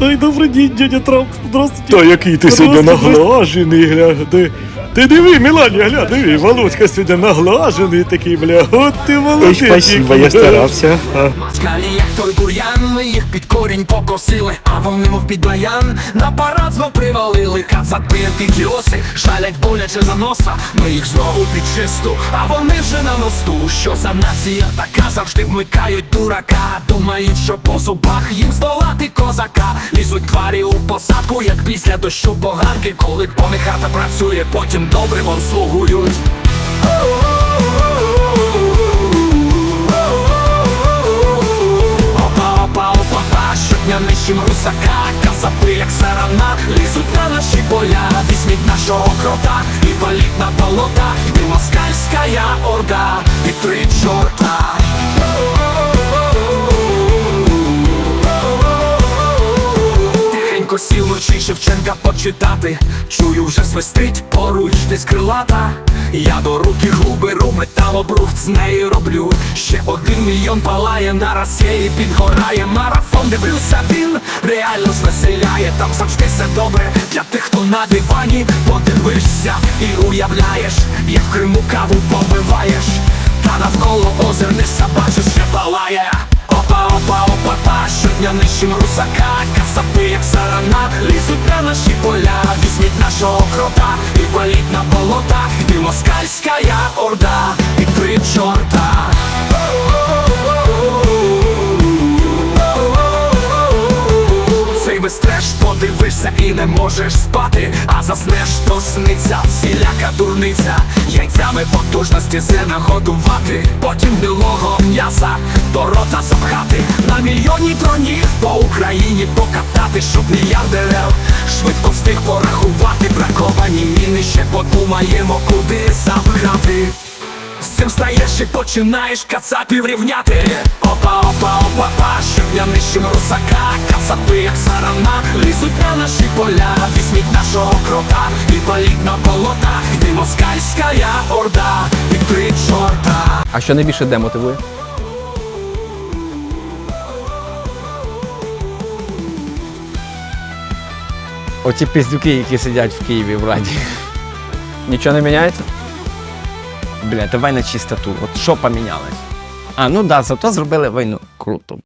Ай, добрий день, дядя Трамп. Здравствуйте. Та який ти сьогодні наглажений, гля. Ти, диви, Меланія, гля, диви, Володька сьогодні наглажений такий, бля. От ти Ой, молодець. спасибо, я старався. Москалі, як той бур'ян, ми їх під корінь покосили, а вони мов під баян на парад знов привалили. Кацат п'яті кіоси, шалять боляче за носа. Ми їх знову під чисту, а вони вже на мосту. Що за нація така завжди вмикають дурака. Думають, що по зубах їм здолати козака. Лізуть тварі у посадку, як після дощу поганки. Коли повний хата працює, потім добре обслугують слугують. Опа, опа, опа, па, щодня нищим русака. Казапи, як сарана, лізуть на наші поля. Візьміть нашого крота і валіть на болотах і москальська орда. І три чорта Тихенько сів вночі Шевченка почитати. Чую вже свистить поруч десь крилата. Я до руки губи ру металобрухт з неї роблю. Ще один мільйон палає на Росії підгорає. Марафон Дивлюся він реально звеселяє. Там завжди все добре для тих, хто на дивані Подивишся і уявляєш, як в Криму каву побиваєш Та навколо озер не бачиш, ще палає щодня русака Касапи, як сарана, лізуть на наші поля. Візьміть нашого крота і паліть на болотах Ти москальська орда і три чорта подивишся і не можеш спати, а заснеш, то сниться всіляка дурниця, яйцями потужності зерна годувати, потім білого м'яса до рота запхати, на мільйоні дронів по Україні покатати, щоб мільярдерів швидко встиг порахувати, браковані міни ще подумаємо, куди забрати. З цим стаєш і починаєш кацапів рівняти. Опа, опа, опа, нищим русака Кацапи, як сарана, лізуть на наші поля Візьміть нашого крота і паліть на болотах Ти москальська орда, і три чорта А що найбільше демотивує? Оці пиздюки, які сидять в Києві в Раді. Нічого не міняється? Бля, давай на чистоту. От що помінялось? А, ну да, зато зробили війну. Круто.